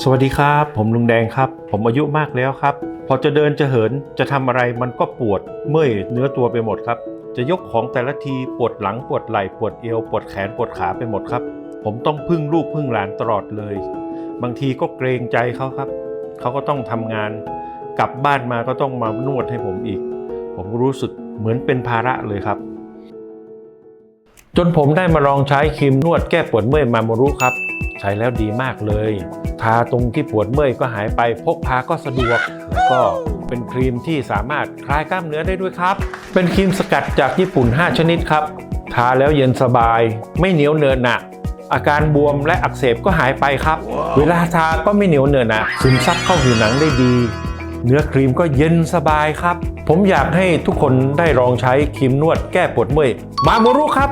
สวัสดีครับ ผมลุงแดงครับ ผมอายุมากแล้วครับ พอจะเดินจะเหินจะทำอะไรมันก็ปวดเมื่อยเนื้อตัวไปหมดครับ จะยกของแต่ละทีปวดหลังปวดไหล่ปวดเอวปวดแขนปวดขาไปหมดครับ ผมต้องพึ่งลูกพึ่งหลานตลอดเลย บางทีก็เกรงใจเขาครับ เขาก็ต้องทำงาน กลับบ้านมาก็ต้องมานวดให้ผมอีก ผมรู้สึกเหมือนเป็นภาระเลยครับ จนผมได้มาลองใช้ครีมนวดแก้ปวดเมื่อยมาโมรุครับ ใช้แล้วดีมากเลย ทาตรงที่ปวดเมื่อยก็หายไปพกพาก็สะดวก แล้วก็เป็นครีมที่สามารถคลายกล้ามเนื้อได้ด้วยครับ เป็นครีมสกัดจากญี่ปุ่น 5 ชนิดครับ ทาแล้วเย็นสบาย ไม่เหนียวเนินหนะอาการบวมและอักเสบก็หายไปครับ เวลาทาก็ไม่เหนียวเนินหนะซึมซับเข้าผิวหนังได้ดี เนื้อครีมก็เย็นสบายครับ ผมอยากให้ทุกคนได้ลองใช้ครีมนวดแก้ปวดเมื่อยมาโมรุครับ